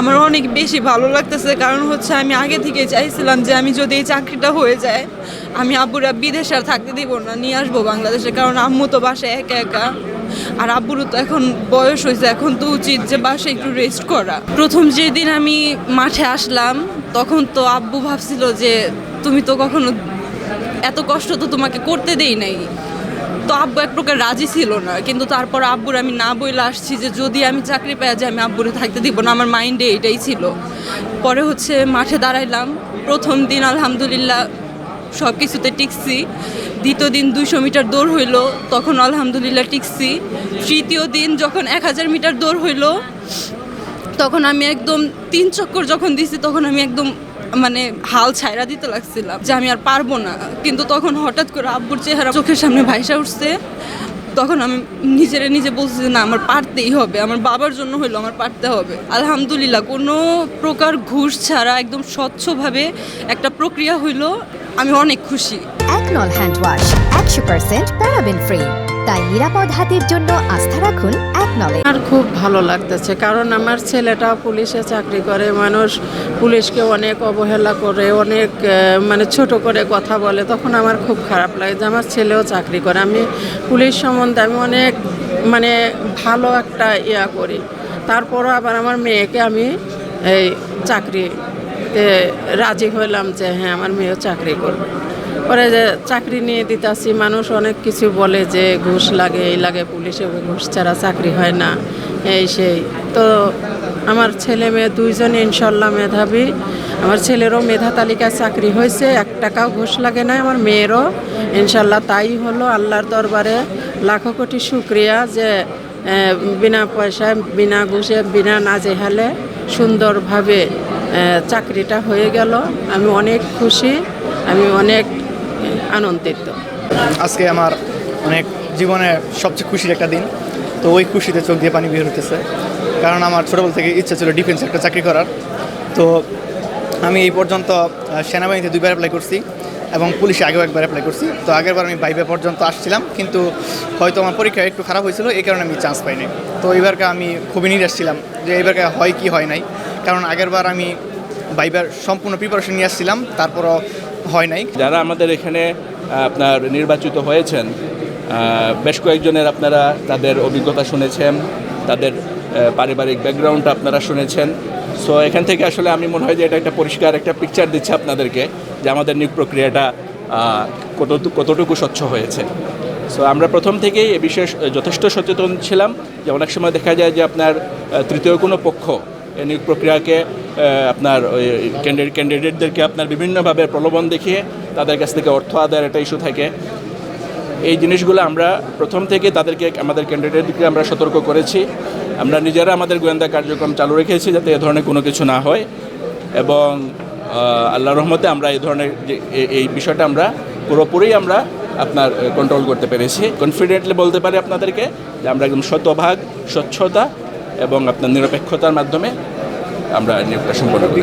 আমার অনেক বেশি ভালো লাগতেছে, কারণ হচ্ছে আমি আগে থেকে চাইছিলাম যে আমি যদি এই চাকরিটা হয়ে যায়, আমি আব্বুরা বিদেশে আর থাকতে দিব না, নিয়ে আসব বাংলাদেশে, কারণ আম্মু তো বাসায় একা একা। আর আব্বুরও তো এখন বয়স হয়েছে, এখন তো উচিত যে বাসায় একটু রেস্ট করা। প্রথম যেদিন আমি মাঠে আসলাম, তখন তো আব্বু ভাবছিল যে, তুমি তো কখনো এত কষ্ট তো তোমাকে করতে দেই নাই। তো আব্বু এক প্রকার রাজি ছিল না, কিন্তু তারপর আব্বুর আমি না বইলে আসছি যে যদি আমি চাকরি পাই যে আমি আব্বুরে থাকতে দিব না, আমার মাইন্ডে এটাই ছিল। পরে হচ্ছে মাঠে দাঁড়াইলাম, প্রথম দিন আলহামদুলিল্লাহ সব কিছুতে টিকছি, দ্বিতীয় দিন দুইশো মিটার দৌড় হইল, তখন আলহামদুলিল্লাহ টিকছি। তৃতীয় দিন যখন এক হাজার মিটার দৌড় হইল, তখন আমি একদম তিন চক্কর যখন দিছি, তখন আমি একদম মানে হাল ছাইরা দিতে লাগছিলাম যে আমি আর পারব না। কিন্তু তখন হঠাৎ করে আব্বুর চেহারা চোখের সামনে ভাইসা উঠছে। তখন আমি নিজেরে নিজে বলছি যে, না, আমার পারতেই হবে। আমার বাবার জন্য হইল আমার পারতে হবে। আলহামদুলিল্লাহ, কোনো প্রকার ঘুষ ছাড়া একদম স্বচ্ছভাবে একটা প্রক্রিয়া হইল। আমি অনেক খুশি। একনল হ্যান্ড ওয়াশ একশো পার্সেন্ট প্যারাবেন ফ্রি। তাই নিরাপদ হাতের জন্য আস্থা রাখুন একনলে আমার খুব ভালো লাগতেছে, কারণ আমার ছেলেটা পুলিশে চাকরি করে, মানুষ পুলিশকে অনেক অবহেলা করে, অনেক মানে ছোট করে কথা বলে, তখন আমার খুব খারাপ লাগে যে আমার ছেলেও চাকরি করে। আমি পুলিশ সম্বন্ধে আমি অনেক মানে ভালো একটা ইয়া করি। তারপরও আবার আমার মেয়েকে আমি এই চাকরিতে রাজি হইলাম যে হ্যাঁ আমার মেয়েও চাকরি করবে। পরে যে চাকরি নিয়ে দিতাছি, মানুষ অনেক কিছু বলে যে ঘুষ লাগে, এই লাগে, পুলিশে ঘুষ ছাড়া চাকরি হয় না, এই সেই। তো আমার ছেলে মেয়ে দুইজন ইনশাল্লাহ মেধাবী। আমার ছেলেরও মেধা তালিকায় চাকরি হয়েছে, এক টাকাও ঘুষ লাগে না আমার মেয়েরও। ইনশাল্লাহ তাই হলো আল্লাহর দরবারে লাখো কোটি শুক্রিয়া যে বিনা পয়সায়, বিনা ঘুষে, বিনা নাজেহালে সুন্দরভাবে চাকরিটা হয়ে গেল। আমি অনেক খুশি, আমি অনেক আনন্দিত আজকে আমার অনেক জীবনের সবচেয়ে খুশির একটা দিন। তো ওই খুশিতে চোখ দিয়ে পানি বের হতেছে কারণ আমার ছোটোবেলা থেকে ইচ্ছা ছিল ডিফেন্স একটা চাকরি করার। তো আমি এই পর্যন্ত সেনাবাহিনীতে দুইবার অ্যাপ্লাই করছি এবং পুলিশে আগেও একবার অ্যাপ্লাই করছি। তো আগেরবার আমি বাইবে পর্যন্ত আসছিলাম, কিন্তু হয়তো আমার পরীক্ষা একটু খারাপ হয়েছিল, এই কারণে আমি চান্স পাইনি। তো এবারকে আমি খুবই নিরাশ ছিলাম যে এবারকে হয় কি, হয় নাই। কারণ আগেরবার আমি বাইবার সম্পূর্ণ প্রিপারেশন নিয়ে আসছিলাম, তারপরও হয় নাই? যারা আমাদের এখানে আপনার নির্বাচিত হয়েছেন বেশ কয়েকজনের আপনারা তাদের অভিজ্ঞতা শুনেছেন তাদের পারিবারিক ব্যাকগ্রাউন্ডটা আপনারা শুনেছেন। সো এখান থেকে আসলে আমি মনে হয় যে এটা একটা পরিষ্কার একটা পিকচার দিচ্ছে আপনাদেরকে যে আমাদের নিয়োগ প্রক্রিয়াটা আহ, কতটুকু স্বচ্ছ হয়েছে। সো আমরা প্রথম থেকেই এ বিষয়ে যথেষ্ট সচেতন ছিলাম যে অনেক সময় দেখা যায় যে আপনার তৃতীয় কোনো পক্ষ নিয়োগ প্রক্রিয়াকে আপনার ওই ক্যান্ডিডেট ক্যান্ডিডেটদেরকে আপনার বিভিন্নভাবে প্রলোভন দেখিয়ে তাদের কাছ থেকে অর্থ আদায়ের একটা ইস্যু থাকে। এই জিনিসগুলো আমরা প্রথম থেকে তাদেরকে, আমাদের ক্যান্ডিডেটকে আমরা সতর্ক করেছি। আমরা নিজেরা আমাদের গোয়েন্দা কার্যক্রম চালু রেখেছি যাতে এ ধরনের কোনো কিছু না হয় এবং আল্লাহ রহমতে আমরা এই ধরনের এই বিষয়টা আমরা পুরোপুরি আমরা আপনার কন্ট্রোল করতে পেরেছি। কনফিডেন্টলি বলতে পারি আপনাদেরকে যে আমরা একদম শতভাগ, স্বচ্ছতা এবং আপনার নিরপেক্ষতার মাধ্যমে আমরা নিয়োগটা সম্পন্ন করেছি।